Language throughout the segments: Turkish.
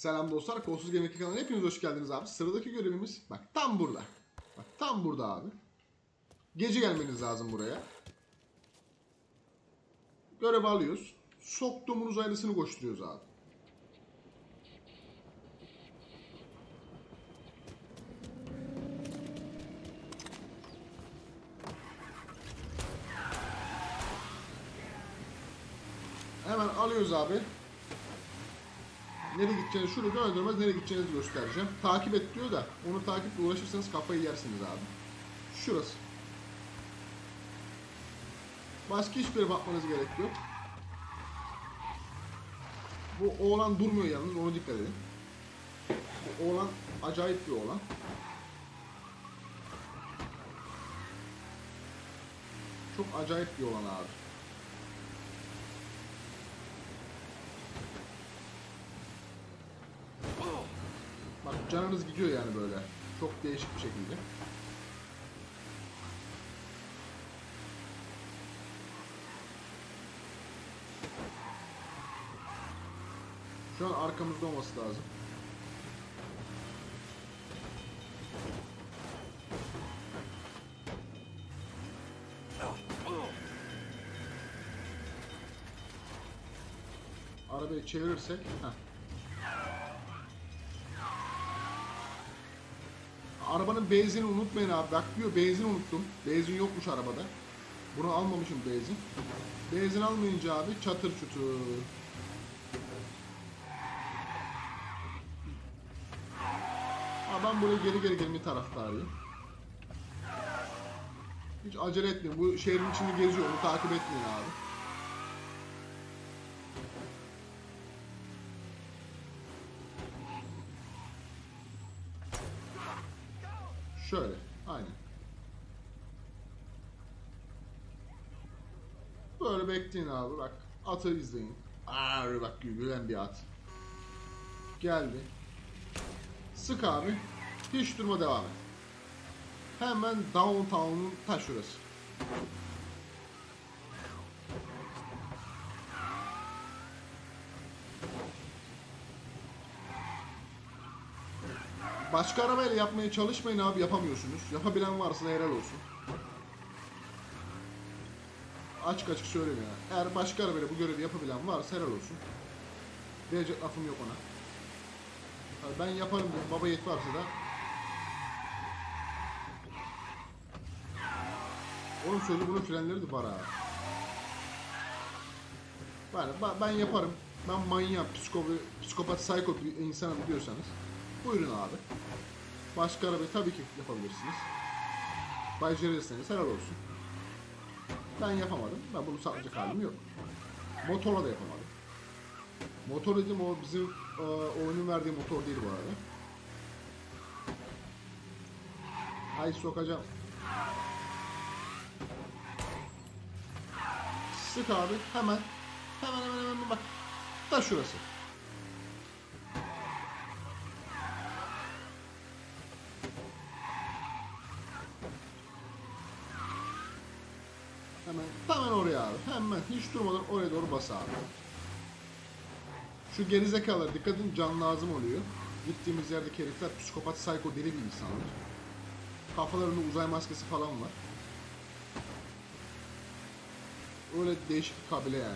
Selam dostlar. Kolsuz Gemik kanalına hepiniz hoş geldiniz abi. Sıradaki görevimiz bak tam burada. Bak tam burada abi. Gece gelmeniz lazım buraya. Görev alıyoruz. Soktuğumun uzaylısını koşturuyoruz abi. Hemen alıyoruz abi. Nereye gideceğinizi şurada döner dönmez nereye gideceğinizi göstereceğim. Takip et diyor da onu takiple ulaşırsanız kafayı yersiniz abi. Şurası. Başka hiçbir bakmanız gerek yok. Bu oğlan durmuyor yalnız ona dikkat edin. Bu oğlan acayip bir oğlan. Çok acayip bir oğlan abi. Bak canınız gidiyor yani böyle. Çok değişik bir şekilde. Şu an arkamızda olması lazım. Arabayı çevirirsek, heh. Arabanın benzinini unutmayın abi. Bak diyor benzin unuttum. Benzin yokmuş arabada. Bunu almamışım benzin. Benzin almayınca abi çatır çutur. Ben buraya geri geri gelmeyi taraftarıyım. Hiç acele etmeyin. Bu şehrin içinde geziyor. Onu takip etmeyin abi. Şöyle. Aynen. Böyle bekleyin abi bak. Atı izleyin. Ağrı bak gülen bir at. Geldi. Sık abi. Hiç durma devam et. Hemen downtown'un ta şurası. Başka arabayla yapmaya çalışmayın abi yapamıyorsunuz. Yapabilen varsa helal olsun. Açık açık söyleyeyim ya. Eğer başka arabayla bu görevi yapabilen varsa helal olsun. Diyecek lafım yok ona. Tabii ben yaparım diye baba yet varsa da. Oğlum söyle bunun frenleri de var. Ben, ben, ben yaparım. Ben manyak, psikopat, psikopat, psycho bir insanım diyorsanız buyurun abi. Başka arabayı tabii ki yapabilirsiniz. Becerirseniz helal olsun. Ben yapamadım. Ben bunu satacak halim yok. Motorla da yapamadım. Motor dedim o bizim e, oyunun verdiği motor değil bu arada. Ay sokacağım. Sık abi hemen. Hemen hemen hemen bak. Da şurası. Hemen hiç durmadan oraya doğru bas abi. Şu gerizekalılara dikkat edin can lazım oluyor. Gittiğimiz yerdeki herifler psikopat, psycho, deli bir insanlar. Kafalarında uzay maskesi falan var. Öyle değişik bir kabile yani.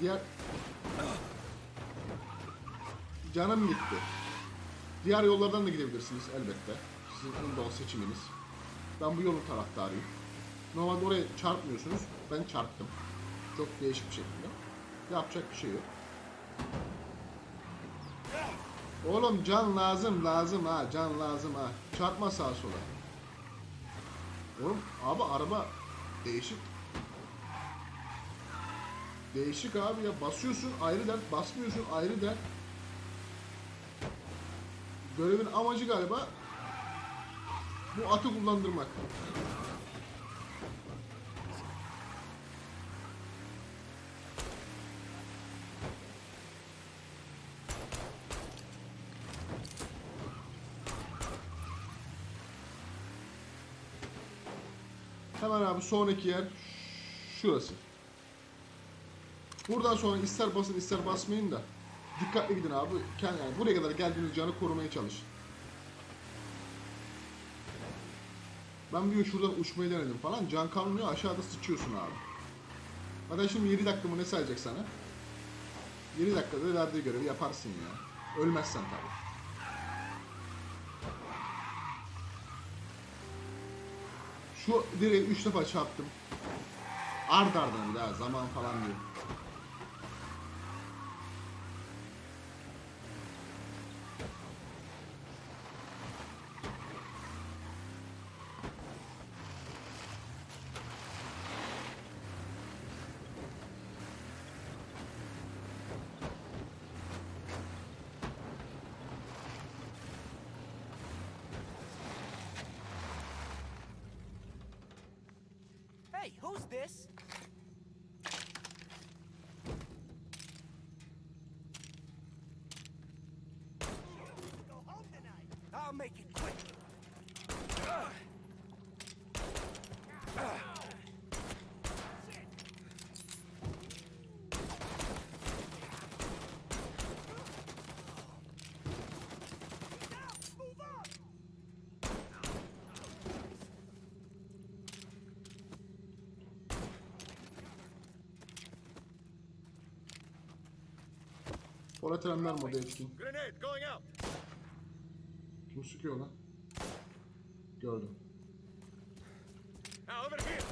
Diğer... Canım gitti. Diğer yollardan da gidebilirsiniz elbette. Sizin en doğal seçiminiz. Ben bu yolun taraftarıyım. Normalde oraya çarpmıyorsunuz. Ben çarptım. Çok değişik bir şekilde. Yapacak bir şey yok. Oğlum can lazım lazım ha can lazım ha. Çarpma sağa sola. Oğlum abi araba değişik. Değişik abi ya basıyorsun ayrı dert basmıyorsun ayrı dert. Görevin amacı galiba bu atı kullandırmak. Hemen abi sonraki yer şurası. Buradan sonra ister basın ister basmayın da dikkatli gidin abi. Kend- Yani buraya kadar geldiğiniz canı korumaya çalışın. Ben bir şuradan uçmayı denedim falan. Can kalmıyor aşağıda sıçıyorsun abi. Hatta şimdi 7 dakika mı ne sayacak sana? 7 dakikada verdiği görevi yaparsın ya. Ölmezsen tabii. Şu direği 3 defa çarptım. Ard ardına bir daha zaman falan diyor. Hey, who's this? I'll make it quick. Polat Alemdar modu etkin. Kim sıkıyor lan? Gördüm. Now over here.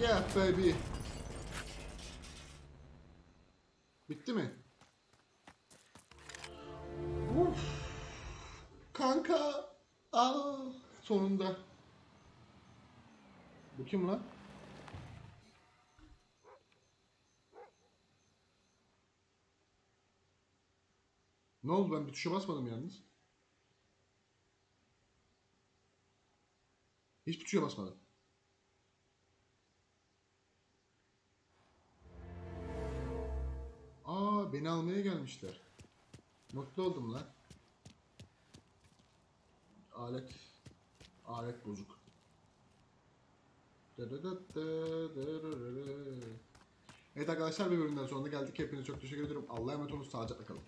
Yeah baby. Bitti mi? Uf. Kanka. Aa, sonunda. Bu kim lan? Ne oldu ben bir tuşa basmadım yalnız. Hiçbir tuşa basmadım. Beni almaya gelmişler. Mutlu oldum lan. Alet alet bozuk. Evet arkadaşlar bir bölümden sonuna geldik. Hepinize çok teşekkür ediyorum. Allah'a emanet olun. Sağlıcakla kalın.